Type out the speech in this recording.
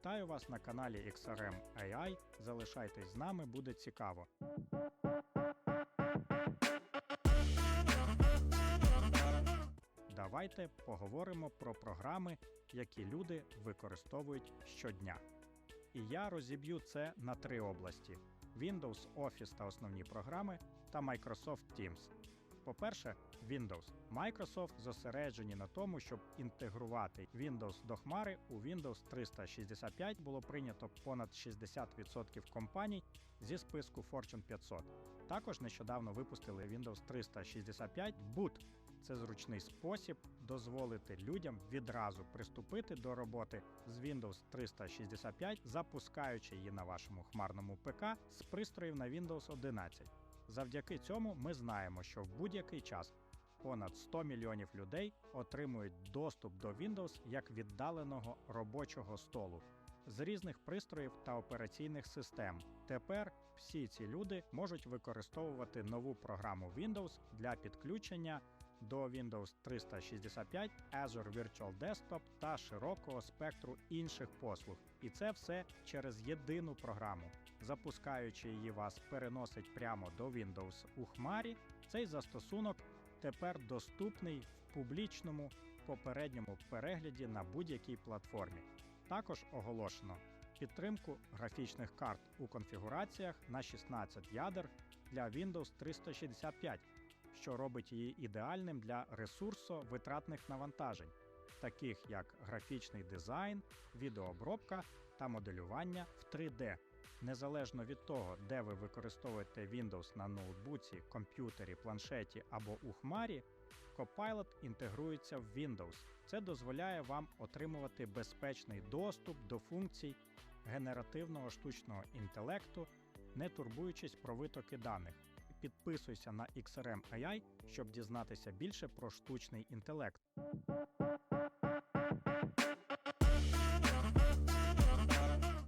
Вітаю вас на каналі XRM AI. Залишайтесь з нами, буде цікаво. Давайте поговоримо про програми, які люди використовують щодня. І я розіб'ю це на три області: Windows, Office та основні програми та Microsoft Teams. По-перше, Windows. Microsoft зосереджені на тому, щоб інтегрувати Windows до хмари. У Windows 365 було прийнято понад 60% компаній зі списку Fortune 500. Також нещодавно випустили Windows 365 Boot. Це зручний спосіб дозволити людям відразу приступити до роботи з Windows 365, запускаючи її на вашому хмарному ПК з пристроїв на Windows 11. Завдяки цьому ми знаємо, що в будь-який час понад 100 мільйонів людей отримують доступ до Windows як віддаленого робочого столу з різних пристроїв та операційних систем. Тепер всі ці люди можуть використовувати нову програму Windows для підключення до Windows 365, Azure Virtual Desktop та широкого спектру інших послуг. І це все через єдину програму. Запускаючи її, вас переносить прямо до Windows у хмарі. Цей застосунок тепер доступний в публічному попередньому перегляді на будь-якій платформі. Також оголошено підтримку графічних карт у конфігураціях на 16 ядер для Windows 365, що робить її ідеальним для ресурсовитратних навантажень, таких як графічний дизайн, відеообробка та моделювання в 3D. Незалежно від того, де ви використовуєте Windows на ноутбуці, комп'ютері, планшеті або у хмарі, Copilot інтегрується в Windows. Це дозволяє вам отримувати безпечний доступ до функцій генеративного штучного інтелекту, не турбуючись про витоки даних. Підписуйся на XRM AI, щоб дізнатися більше про штучний інтелект.